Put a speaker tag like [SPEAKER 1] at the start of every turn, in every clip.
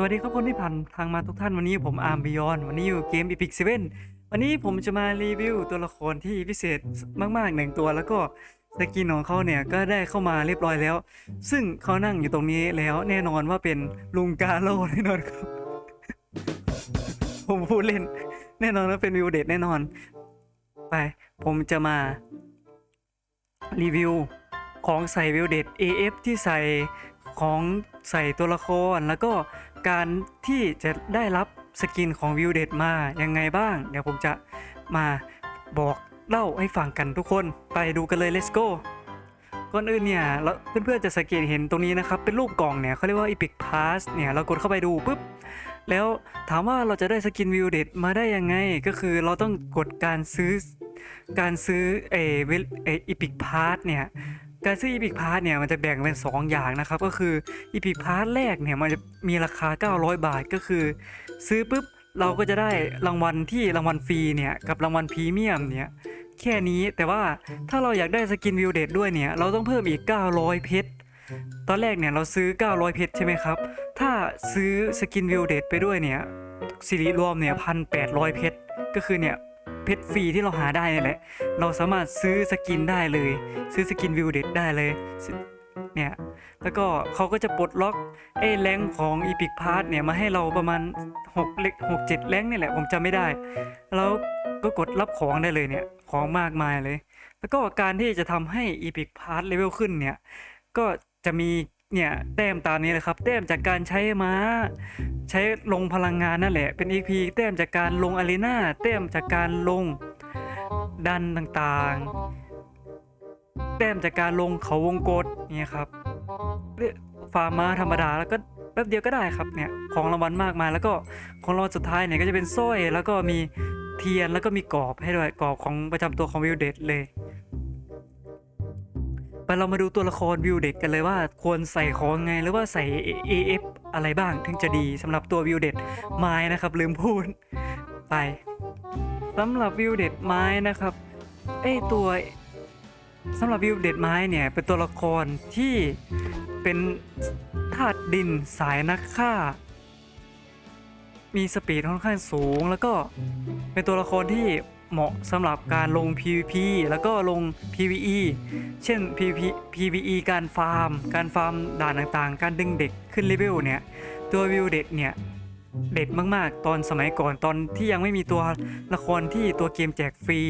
[SPEAKER 1] สวัสดีครับคนที่ผ่านทางมาทุกท่านวันนี้ผมอาร์มบิยอนวันนี้อยู่เกม Epic 7วันนี้ผมจะมารีวิวตัวละครที่พิเศษมากๆหนึ่งตัวแล้วก็สกินของเขาเนี่ยก็ได้เข้ามาเรียบร้อยแล้ว ซึ่งเขานั่งอยู่ตรงนี้แล้วแน่นอนว่าเป็นลุงกาโลแน่นอนครับ ผมพูดเล่น แน่นอนว่าเป็นวิวเด็ดแน่นอน ไป ผมจะมา รีวิวของใส่วิวเด็ด AF ที่ใส่ ของใส่ตัวละคร แล้วก็การที่จะได้รับสกินของวิวเด็ดมายังไงบ้าง เดี๋ยวผมจะมาบอกเล่าให้ฟังกันทุกคนไปดูกันเลย let's go ก่อนอื่นเนี่ยเราเพื่อนๆจะสังเกตเห็นตรงนี้นะครับ เป็นรูปกล่องเนี่ยเขาเรียกว่า Epic Pass เนี่ยเรากดเข้าไปดูปุ๊บแล้วถามว่าเราจะได้สกินวิวเด็ดมาได้ยังไง ก็คือเราต้องกดการซื้อการซื้อเอเวลเออีพิกพาร์ทเนี่ย การซื้ออีพิกพาร์ทเนี่ยมันจะแบ่งเป็น 2 อย่างนะครับก็คืออีพิกพาร์ทแรกเนี่ยมันจะมีราคา 900 บาทก็คือ ซื้อปุ๊บเราก็จะได้รางวัลที่รางวัลฟรีเนี่ยกับรางวัลพรีเมียมเนี่ยแค่นี้แต่ว่าถ้าเราอยากได้สกินวิวเดดด้วยเนี่ยเราต้องเพิ่มอีก 900 เพชรตอนแรกเนี่ยเราซื้อ 900 เพชรใช่ไหมครับ ถ้าซื้อสกินวิวเดดไปด้วยเนี่ยสิริรวมเนี่ยพันแเพชรก็คือเนี่ย เพชรฟรีที่เราหาได้นี่แหละ เราสามารถซื้อสกินได้เลย ซื้อสกินวิวเด็ดได้เลยเนี่ยแล้วก็เขาก็จะปลดล็อกไอ้แรงค์ของ Epic p a s s เนี่ยมาให้เราประมาณ6เล็ก6 7แรงนี่แหละผมจำไม่ได้ แล้วก็กดรับของได้เลยเนี่ยของมากมายเลย แล้วก็การที่จะทำให้ Epic p a s s เลเวลขึ้นเนี่ยก็จะมี เนี่ยแต้มตามนี้เลยครับ แต้มจากการใช้ม้า ใช้ลงพลังงานนั่นแหละ เป็น EP แต้มจากการลงอารีนาแต้มจากการลงดันต่างๆ แต้มจากการลงเขาวงกตเนี่ยครับเรียฟาร์มาธรรมดาแล้วก็แป๊บเดียวก็ได้ครับเนี่ยของรางวัลมากมายแล้วก็ของรางวัลสุดท้ายเนี่ยก็จะเป็นสร้อย แล้วก็มีเทียนแล้วก็มีกรอบให้ด้วยกรอบของประจำตัวของวิวเดดเลย ไปเรามาดูตัวละครวิวเด็กกันเลยว่าควรใส่ของไงหรือว่าใส่ AF อะไรบ้างถึงจะดีสำหรับตัววิวเด็ดไม้นะครับ ลืมพูดไปสำหรับวิวเด็ดไม้นะครับไอตัวสำหรับวิวเด็ดไม้เนี่ยเป็นตัวละครที่เป็นธาตุดินสายนักฆ่า มีสปีดค่อนข้างสูง แล้วก็เป็นตัวละครที่ เหมาะสำหรับการลง PVP แล้วก็ลง PVE เช่น PVP PVE การฟาร์ม การฟาร์มด่านต่างๆ การดึงเด็กขึ้นเลเวลเนี่ย ตัววิวเด็ดเนี่ย เด็ดมากๆ ตอนสมัยก่อนตอนที่ยังไม่มีตัวละครที่ตัวเกมแจกฟรี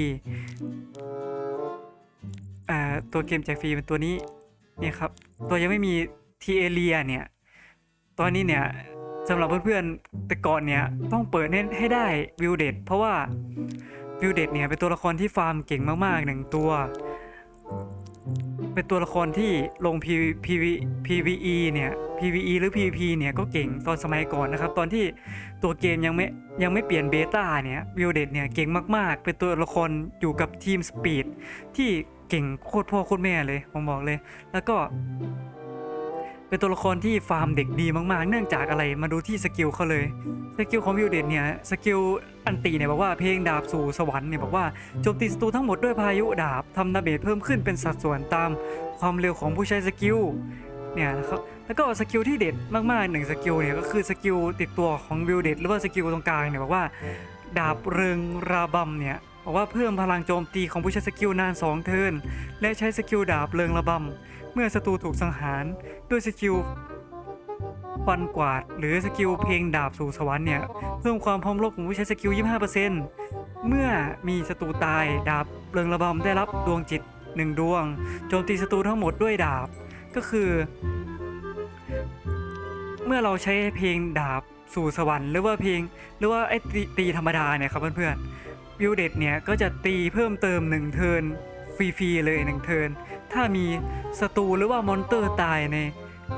[SPEAKER 1] อ่าตัวเกมแจกฟรีเป็นตัวนี้เนี่ยครับ ตัวยังไม่มีทีเอเรียเนี่ย ตอนนี้เนี่ยสำหรับเพื่อนๆแต่ก่อนเนี่ยต้องเปิดให้ให้ได้วิวเด็ดเพราะว่า วิวเด็ดเนี่ยเป็นตัวละครที่ฟาร์มเก่งมากๆหนึ่งตัว เป็นตัวละครที่ลง PV PVE เนี่ย PVE หรือ PVP เนี่ยก็เก่งตอนสมัยก่อนนะครับ ตอนที่ตัวเกมยังไม่ยังไม่เปลี่ยนเบต้าเนี่ยวิวเดดเนี่ยเก่งมากๆ เป็นตัวละครอยู่กับทีมสปีดที่เก่งโคตรพ่อโคตรแม่เลยผมบอกเลย แล้วก็ เป็นตัวละครที่ฟาร์มเด็กดีมากๆ เนื่องจากอะไรมาดูที่สกิลเขาเลย สกิลของวิวเดดเนี่ยสกิลอันตีเนี่ยบอกว่าเพลงดาบสู่สวรรค์เนี่ยบอกว่าโจมตีศัตรูทั้งหมดด้วยพายุดาบทำดาเมจเพิ่มขึ้นเป็นสัดส่วนตามความเร็วของผู้ใช้สกิลเนี่ยนะครับแล้วก็สกิลที่เด็ดมากๆหนึ่งสกิลเนี่ยก็คือสกิลติดตัวของวิวเดดหรือว่าสกิลตรงกลางเนี่ยบอกว่า ดาบเริงราบัมเนี่ย บอกว่าเพิ่มพลังโจมตีของผู้ใช้สกิลนาน 2 เทิร์นและใช้สกิลดาบเริงระบำ เมื่อศัตรูถูกสังหารด้วยสกิลฟันกวาด หรือสกิลเพลงดาบสู่สวรรค์เนี่ยเพิ่มความพร้อมรบของผู้ใช้สกิล 25%เมื่อมีศัตรูตายดาบเริงระบำได้รับดวงจิต 1 ดวง โจมตีศัตรูทั้งหมดด้วยดาบก็คือ เมื่อเราใช้เพลงดาบสู่สวรรค์หรือว่าเพลง หรือว่าไอ้ตีตีธรรมดาเนี่ยครับเพื่อนๆ วิวเด็ดเนี่ยก็จะตีเพิ่มเติม1เทินฟรีๆเลย1เทินถ้ามีศัตรูหรือว่ามอนเตอร์ตายใน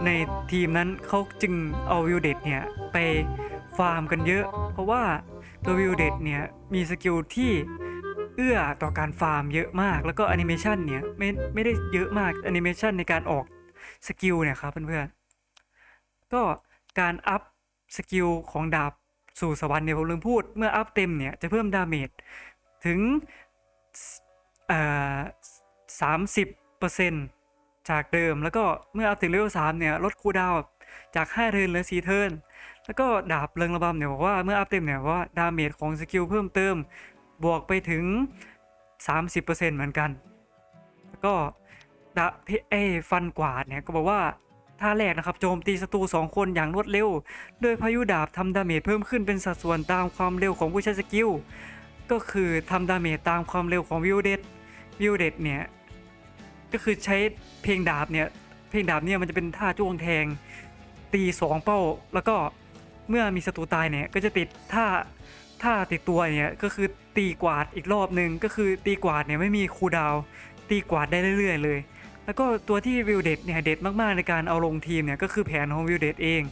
[SPEAKER 1] ในทีมนั้นเขาจึงเอาวิวเดดเนี่ยไปฟาร์มกันเยอะ เพราะว่าตัววิวเดดเนี่ยมีสกิลที่เอื้อต่อการฟาร์มเยอะมาก แล้วก็แอนิเมชันเนี่ยไม่ไม่ได้เยอะมากแอนิเมชันในการออกสกิลเนี่ยครับเพื่อนๆก็การอัพสกิลของดาบ สู่สวรรค์เนี่ยผมลืมพูดเมื่ออัพเต็มเนี่ยจะเพิ่มดาเมจถึงเอ่อสามสิบเปอร์เซ็นต์จากเดิมแล้วก็เมื่ออัพถึงเลเวล3เนี่ยลดคูดาวจาก5เทิร์นเหลือ4เทิร์นแล้วก็ดาบเริงระบำเนี่ยบอกว่าเมื่ออัพเต็มเนี่ยว่าดาเมจของสกิลเพิ่มเติมบวกไปถึง 30%เหมือนกัน แล้วก็ดาบเอฟันกวาดเนี่ยก็บอกว่า ท่าแรกนะครับโจมตีศัตรู2 คนอย่างรวดเร็ว โดยพายุดาบทำดาเมจเพิ่มขึ้นเป็นสัดส่วนตามความเร็วของผู้ใช้สกิล ก็คือทำดาเมจตามความเร็วของวิวเดตวิวเดตเนี่ย ก็คือใช้เพลงดาบเนี่ย เพลงดาบเนี่ยมันจะเป็นท่าจ้วงแทง ตีสองเป้า แล้วก็เมื่อมีศัตรูตายเนี่ยก็จะติดท่าท่าติดตัวเนี่ยก็คือตีกวาดอีกรอบหนึ่งก็คือตีกวาดเนี่ยไม่มีคูดาว ตีกวาดได้เรื่อย ๆ เลย แล้วก็ตัวที่วิวเดตเนี่ยเด็ดมากๆในการเอาลงทีมเนี่ยก็คือแผนของวิวเดตเอง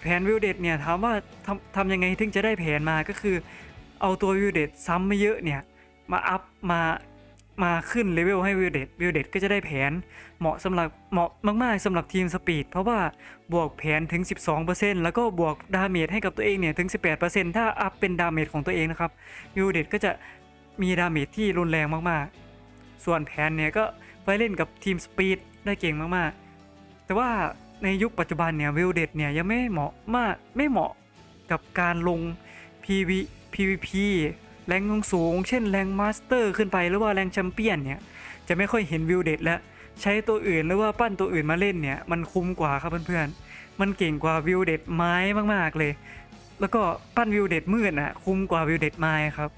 [SPEAKER 1] แผนวิวเดตเนี่ยถามว่าทำทำยังไงถึงจะได้แผนมาก็คือ เอาตัววิวเดตซ้ำไม่เยอะเนี่ยมาอัพมามาขึ้นเลเวลให้วิวเดตวิวเดตก็จะได้แผนเหมาะสำหรับเหมาะมากๆสำหรับทีมสปีดเพราะว่าบวกแผนถึง 12%แล้วก็บวกดาเมจให้กับตัวเองเนี่ยถึง 18%ถ้าอัพเป็นดาเมจของตัวเองนะครับวิวเดตก็จะมีดาเมจที่รุนแรงมากๆ ส่วนแผนเนี่ยก็ ไว้เล่นกับทีมสปีดได้เก่งมากๆ แต่ว่าในยุคปัจจุบันเนี่ยวิวเดตเนี่ยยังไม่เหมาะมากไม่เหมาะกับการลง PV PVP แรงสูง เช่นแรงมาสเตอร์ขึ้นไปหรือว่าแรงแชมเปี้ยนเนี่ยจะไม่ค่อยเห็นวิวเดดแล้วใช้ตัวอื่นหรือว่าปั้นตัวอื่นมาเล่นเนี่ยมันคุ้มกว่าครับเพื่อนๆ มันเก่งกว่าวิวเด็ดไม้มากๆเลย แล้วก็ปั้นวิวเด็ดมืดน่ะคุ้มกว่าวิวเด็ดไม้ครับ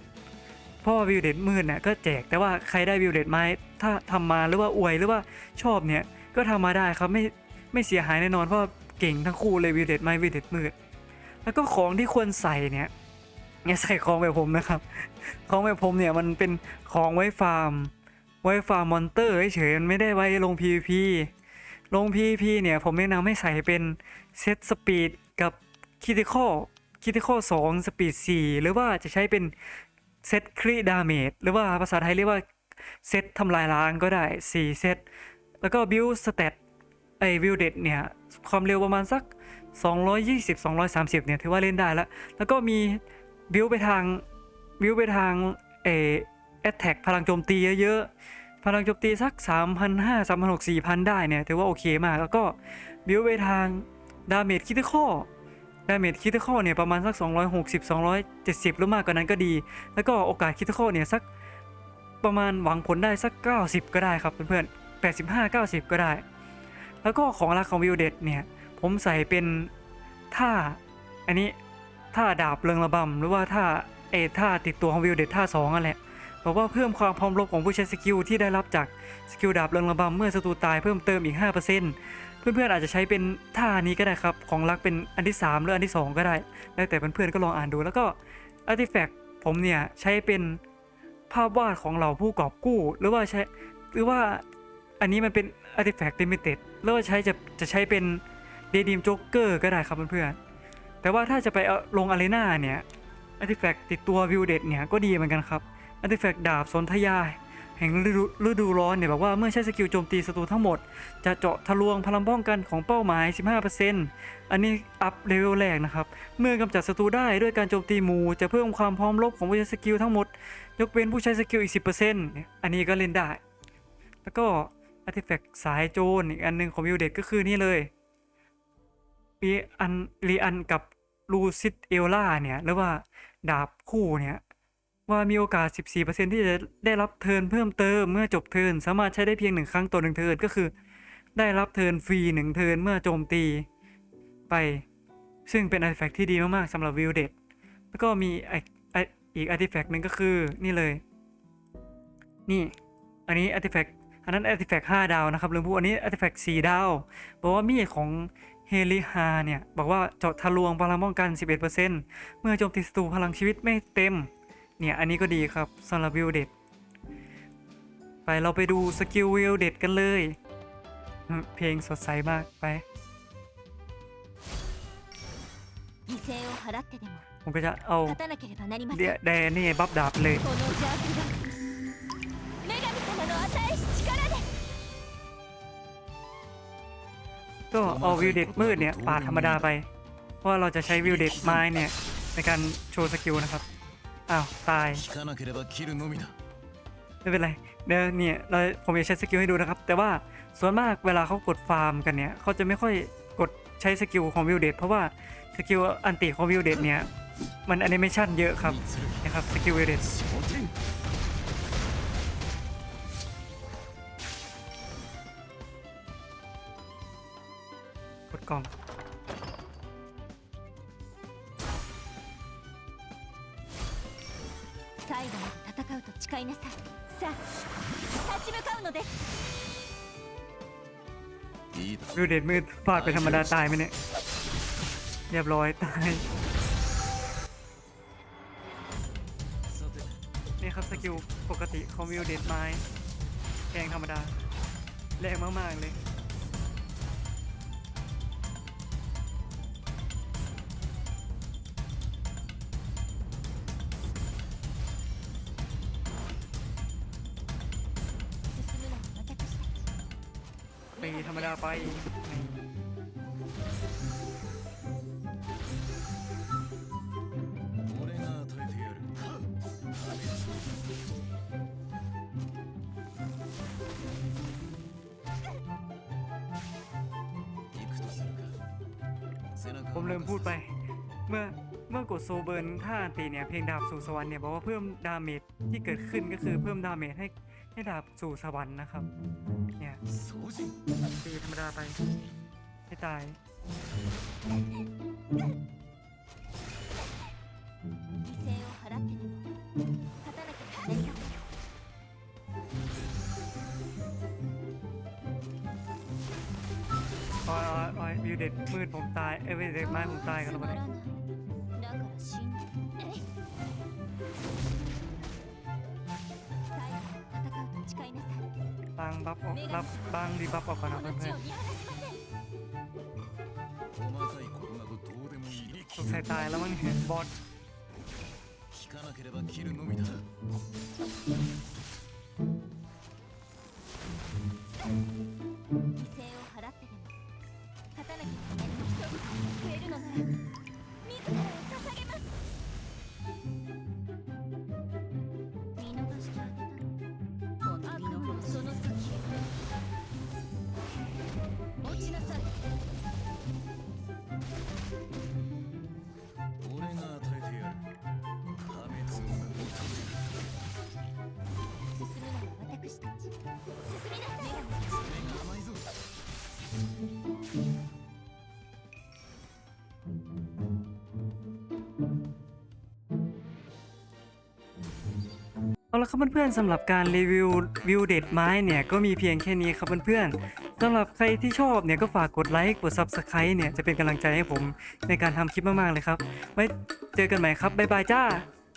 [SPEAKER 1] เพราะว่าวิวเด็ดมืดน่ะก็แจกแต่ว่าใครได้วิวเด็ดไม้ถ้าทำมาหรือว่าอวยหรือว่าชอบเนี่ยก็ทำมาได้ครับไม่ไม่เสียหายแน่นอนเพราะเก่งทั้งคู่เลยวิวเด็ดไม้วิวเด็ดมืด แล้วก็ของที่ควรใส่เนี่ยอย่าใส่ของแบบผมนะครับ ของแบบผมเนี่ยมันเป็นของไว้ฟาร์ม ไว้ฟาร์มมอนเตอร์เฉยๆมันไม่ได้ไว้ลง PVP ลง PVP เนี่ยผมแนะนำให้ใส่เป็นเซตสปีดกับคิติคอลคิติคอล2สปีด4หรือว่าจะใช้เป็น เซตครีดาเมจหรือว่าภาษาไทยเรียกว่าเซตทำลายล้างก็ได้ 4 เซต แล้วก็บิลสเตตไอวิวเดตเนี่ย ความเร็วประมาณสัก 220 230 เนี่ย ถือว่าเล่นได้แล้ว แล้วก็มีบิลไปทางบิลไปทางเอแอตแทกพลังโจมตีเยอะๆ พลังโจมตีสัก 3,500 3,600 4,000 ได้เนี่ย ถือว่าโอเคมาก แล้วก็บิลไปทางดาเมจคิดข้อ ดาเมจคิดข้อเนี่ยประมาณสัก 260 270 หรือมากกว่านั้นก็ดี แล้วก็โอกาสคิดข้อเนี่ยสักประมาณหวังผลได้สัก 90 ก็ได้ครับเพื่อนๆ 85 90 ก็ได้ แล้วก็ของรักของวิวเดตเนี่ย ผมใส่เป็นท่าอันนี้ท่าดาบเริงระบำหรือว่าท่าเอท่าติดตัวของวิวเดตท่าสองนั่นแหละบอกว่าเพิ่มความพร้อมรบของผู้ใช้สกิลที่ได้รับจากสกิลดาบเริงระบำเมื่อศัตรูตายเพิ่มเติมอีก 5% เพื่อนๆอาจจะใช้เป็นท่านี้ก็ได้ครับ ของรักเป็นอันที่ 3 หรืออันที่ 2 ก็ได้ แล้วแต่เพื่อนๆก็ลองอ่านดู แล้วก็อาร์ติแฟกต์ผมเนี่ยใช้เป็นภาพวาดของเหล่าผู้กอบกู้ หรือว่าใช้หรือว่าอันนี้มันเป็นอาร์ติแฟกต์ลิมิเต็ดหรือว่าใช้จะจะใช้เป็นเดดีมโจ๊กเกอร์ก็ได้ครับเพื่อนๆแต่ว่าถ้าจะไปเอาลงอารีนาเนี่ยอาร์ติแฟกต์ติดตัววิวเดตเนี่ยก็ดีเหมือนกันครับอาร์ติแฟกต์ดาบสนธยา แห่งฤดูร้อนเนี่ยบอกว่าเมื่อใช้สกิลโจมตีศัตรูทั้งหมด จะเจาะทะลวงพลังป้องกันของเป้าหมาย 15%อันนี้อัพเลเวลแรกนะครับ เมื่อกำจัดศัตรูได้ด้วยการโจมตีหมู่จะเพิ่มความพร้อมรบของผู้ใช้สกิลทั้งหมด ยกเว้นผู้ใช้สกิลอีก 10%อันนี้ก็เล่นได้ แล้วก็อาร์ติแฟกต์สายโจรอีกอันหนึ่งของวิวเดตก็คือนี่เลยรีอันรีอันกับลูซิตเอลล่าเนี่ยหรือว่าดาบคู่เนี่ย ว่ามีโอกาส 14%ที่จะได้รับเทิร์นเพิ่มเติมเมื่อจบเทิร์นสามารถใช้ได้เพียงหนึ่งครั้งต่อหนึ่งเทิร์นก็คือ ได้รับเทิร์นฟรีหนึ่งเทิร์นเมื่อโจมตีไป ซึ่งเป็นอาร์ติแฟกต์ที่ดีมากๆสำหรับวิวเดตแล้วก็มีอีกอาร์ติแฟกต์หนึ่งก็คือนี่เลย นี่ อันนี้อาร์ติแฟกต์อันนั้นอาร์ติแฟกต์5ดาวนะครับลืมพูดอันนี้อาร์ติแฟกต์4ดาวบอกว่ามีดของเฮลิฮาเนี่ยบอกว่าเจาะทะลวงพลังป้องกัน 11%เมื่อโจมตีศัตรูพลังชีวิตไม่เต็ม เนี่ยอันนี้ก็ดีครับสำหรับวิวเด็ด ไปเราไปดูสกิลวิวเด็ดกันเลย เพลงสดใสมากไปผมก็จะเอาเดียแดนี่บับดาบเลยก็เอาวิวเด็ดมืดเนี่ยปาธรรมดาไป เพราะเราจะใช้วิวเด็ดไม้เนี่ยในการโชว์สกิลนะครับ อ้าว ตาย
[SPEAKER 2] 引かなければ切るのみだ
[SPEAKER 1] ไม่เป็นไร เดี๋ยวเนี่ยเราผมจะใช้สกิลให้ดูนะครับ แต่ว่าส่วนมากเวลาเขากดฟาร์มกันเนี่ยเขาจะไม่ค่อยกด ใช้สกิลของวิวเดตเพราะว่าสกิลอันติของวิวเดตเนี่ย มันแอนิเมชันเยอะครับนะครับสกิลวิวเดต
[SPEAKER 2] 焦点
[SPEAKER 1] กดกล่อง
[SPEAKER 3] 最後まで戦うと誓いなさいさあ立ち向かうのです
[SPEAKER 2] いいだ
[SPEAKER 1] วิวเดตมืดฟาดไปธรรมดาตายไหมเนี่ย เรียบร้อยตาย
[SPEAKER 2] さて
[SPEAKER 1] นี่ครับสกิลปกติของวิวเดตไม้แรงธรรมดา แรงมาก ๆ เลย ตีธรรมดาไปผมลืมพูดไป เมื่อเมื่อกดโซเบิร์นท่าตีเนี่ยเพลงดาบสู่สวรรค์เนี่ยบอกว่าเพิ่มดาเมจที่เกิดขึ้นก็คือเพิ่มดาเมจให้ ให้ดาบสู่สวรรค์นะครับ เนี่ยตีธรรมดาไปไม่ตาย
[SPEAKER 3] โอ้
[SPEAKER 1] ยโอ้ยโอยวิวเด็ดมืดผมตาย เอ้ยวิวเด็ดไม้ผมตายกันแล้วมา
[SPEAKER 3] เนี่
[SPEAKER 1] ยางบัฟออกรับบางรีบัฟออกก่อน
[SPEAKER 3] こ
[SPEAKER 1] นะ
[SPEAKER 3] の地
[SPEAKER 1] เพื่อน
[SPEAKER 3] を見放しません
[SPEAKER 2] 細かいことなどどうでもいい
[SPEAKER 1] ๆสงสัยตายแล้วมั้งเนี่ยบอส
[SPEAKER 2] 引かなければ切るのみだ
[SPEAKER 3] 犠牲を払ってでも勝たなきゃなりません人々が救えるのなら
[SPEAKER 1] เอาละครับเพื่อนๆสำหรับการรีวิววิวเด็ดไม้เนี่ยก็มีเพียงแค่นี้ครับเพื่อนๆสำหรับใครที่ชอบเนี่ยก็ฝากกดไลค์กด Subscribe เนี่ยจะเป็นกำลังใจให้ผมในการทำคลิปมากๆเลยครับไว้เจอกันใหม่ครับบ๊ายบายจ้า